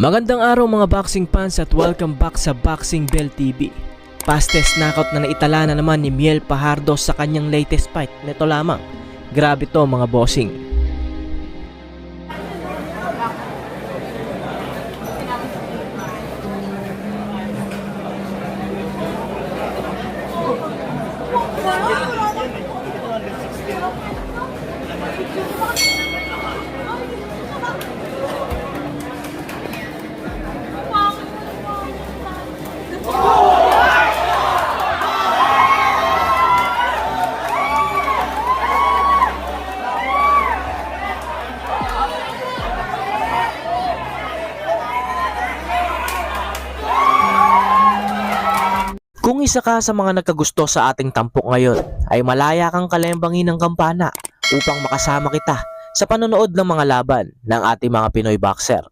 Magandang araw mga boxing fans at welcome back sa Boxing Bell TV. Fastest knockout na naitala na naman ni Miel Pajardo sa kanyang latest fight. Nito lamang. Grabe to mga bossing. Kung isa ka sa mga nagkagusto sa ating tampok ngayon, ay malaya kang kalembangin ng kampana upang makasama kita sa panonood ng mga laban ng ating mga Pinoy boxer.